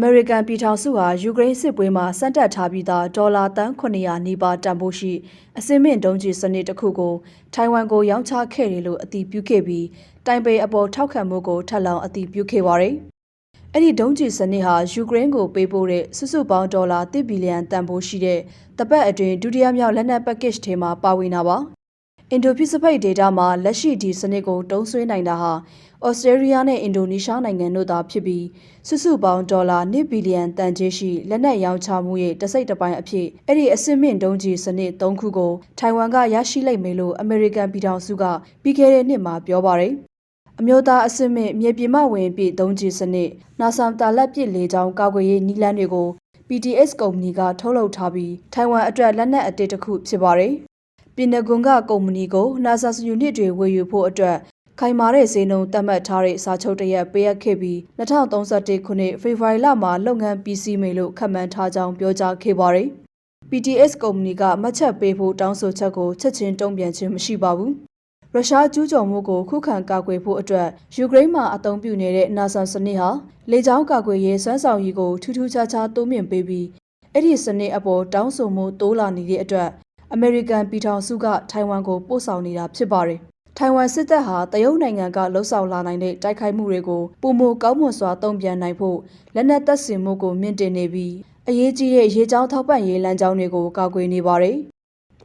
အမေရိကန်ပြည်ထောင်စုဟာယူကရိန်းစစ်ပွဲမှာစံတက်ထားပြီးသားဒေါ်လာတန်900နီးပါးတန်ဖိုးရှိအစင်းမြင့်ဒုံးကျည်စနစ်တစ်ခုကိုထိုင်ဝမ်ကိုရောင်းချခဲ့တယ်လို့အတည်ပြုခဲ့ပြီးတိုင်ပေအပေါ်ထောက်ခံမှုကိုထပ်လောင်းအတည်ပြုခဲ့ပါတယ်။အဲ့ဒီဒုံးကျည်စနစ်ဟာယူကရိန်းကိုပေးပို့တဲ့စုစုပေါင်းဒေါ်လာ1ဘီလီယံတန်ဖိုးရှိတဲ့တပတ်အတွင်းဒုတိယမြောက်လက်နက်ပက်ကစ်ထဲမှာပါဝင်တာပါ။ အင်ဒိုပစိဖိတ်ဒေတာမှာလက်ရှိဒီစနစ်ကိုတုံးဆွေးနိုင်တာဟာဩစတြေးလျနဲ့အင်ဒိုနီးရှားနိုင်ငံတို့သာဖြစ်ပြီးစုစုပေါင်းဒေါ်လာ1ဘီလီယံတန်ကြေးရှိလက်နက်ရောင်းချမှုရဲ့တစိတ်တစ်ပိုင်းအဖြစ်အဲ့ဒီအစင်းမြင့်ဒုံးကြီးစနစ်၃ခုကိုထိုင်ဝမ်ကရရှိလိုက်မယ်လို့အမေရိကန်ပြည်ထောင်စုကပြီးခဲ့တဲ့နှစ်မှာပြောပါတယ်အမျိုးသားအစင်းမြင့်မြေပြင်မဝင်ပြည်ဒုံးကြီးစနစ်နာဆမ်တာလက်ပစ်လေကြောင်းကာကွယ်ရေးနည်းလမ်းတွေကို PTS ကုမ္ပဏီကထုတ်လုပ်ထားပြီးထိုင်ဝမ်အတွက်လက်နက်အတစ်တစ်ခုဖြစ်ပါတယ် ပြည်နယ်ကွန်ကကုမ္ပဏီကို NASA ယူနစ်တွေဝယ်ယူဖို့အတွက်ခိုင်မာတဲ့ဈေးနှုန်းသတ်မှတ်ထားတဲ့စာချုပ်တရက်ပေးအပ်ခဲ့ပြီး2031ခုနှစ်ဖေဖော်ဝါရီလမှာလုပ်ငန်းပြီးစီးမယ်လို့ခန့်မှန်းထားကြောင်းပြောကြားခဲ့ပါတယ်။ PTS ကုမ္ပဏီကမှတ်ချက်ပေးဖို့တောင်းဆိုချက်ကိုချက်ချင်းတုံ့ပြန်ခြင်းမရှိပါဘူး။ရုရှားကျူးကျော်မှုကိုခုခံကာကွယ်ဖို့အတွက်ယူကရိန်းမှာအသုံးပြုနေတဲ့ NASA စနစ်ဟာလေကြောင်းကာကွယ်ရေးစွမ်းဆောင်ရည်ကိုထူးထူးခြားခြားတိုးမြင့်ပေးပြီးအဲ့ဒီစနစ်အပေါ်တောင်းဆိုမှုတိုးလာနေတဲ့အတွက် အမေရိကန်ပြည်ထောင်စုကထိုင်ဝမ်ကိုပို့ဆောင်နေတာဖြစ်ပါတယ်။ထိုင်ဝမ်စစ်တပ်ဟာတရုတ်နိုင်ငံကလှုပ်ဆောင်လာနိုင်တဲ့တိုက်ခိုက်မှုတွေကိုပုံမကောင်းမွန်စွာတုံ့ပြန်နိုင်ဖို့လက်နက်တပ်ဆင်မှုကိုမြင့်တင်နေပြီးအရေးကြီးတဲ့ရေကြောင်းထောက်ပံ့ရေးလမ်းကြောင်းတွေကိုကာကွယ်နေပါတယ်။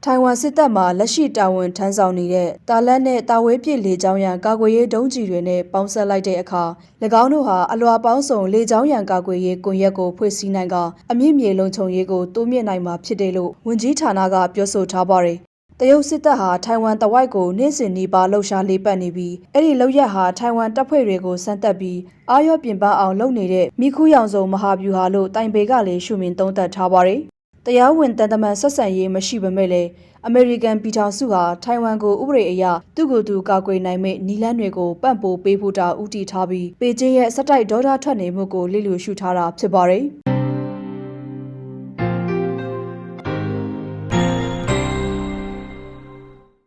ထိုင်ဝမ်စစ်တပ်မှလက်ရှိတာဝန်ထမ်းဆောင်နေတဲ့တာလက်နဲ့တာဝဲပစ်လေကြောင်းရန်ကာကွယ်ရေးဒုံးကျည်တွေနဲ့ပေါင်းစပ်လိုက်တဲ့အခါ၎င်းတို့ဟာအလွာပေါင်းစုံလေကြောင်းရန်ကာကွယ်ရေးကွန်ရက်ကိုဖွဲ့စည်းနိုင်ကအမြင့်မြေလုံခြုံရေးကိုတိုးမြင့်နိုင်မှာဖြစ်တယ်လို့ဝန်ကြီးဌာနကပြောဆိုထားပါတယ်တရုတ်စစ်တပ်ဟာထိုင်ဝမ်တဝိုက်ကိုနေ့စဉ်နီးပါးလှုပ်ရှားလေးပတ်နေပြီးအဲ့ဒီလောက်ရဟာထိုင်ဝမ်တပ်ဖွဲ့တွေကိုစမ်းတက်ပြီးအာရော့ပြင်ပအောင်လုပ်နေတဲ့မိခူးရောင်စုံမဟာဗျူဟာလို့တိုင်ပေကလည်းရှုမြင်သုံးသပ်ထားပါတယ်။ တရားဝင်တန်တမန်ဆက်ဆံရေးမရှိပေမဲ့လည်းအမေရိကန်ပြည်ထောင်စုဟာထိုင်ဝမ်ကိုဥပဒေအရသူ့ကိုယ်သူကာကွယ်နိုင်မဲ့နီလန်းတွေကိုပံ့ပိုးပေးဖို့တာဦးတည်ထားပြီးပေကျင်းရဲ့စက်တိုက်ဒေါ်တာထွက်နေမှုကိုလိလူရှုထားတာဖြစ်ပါတယ်။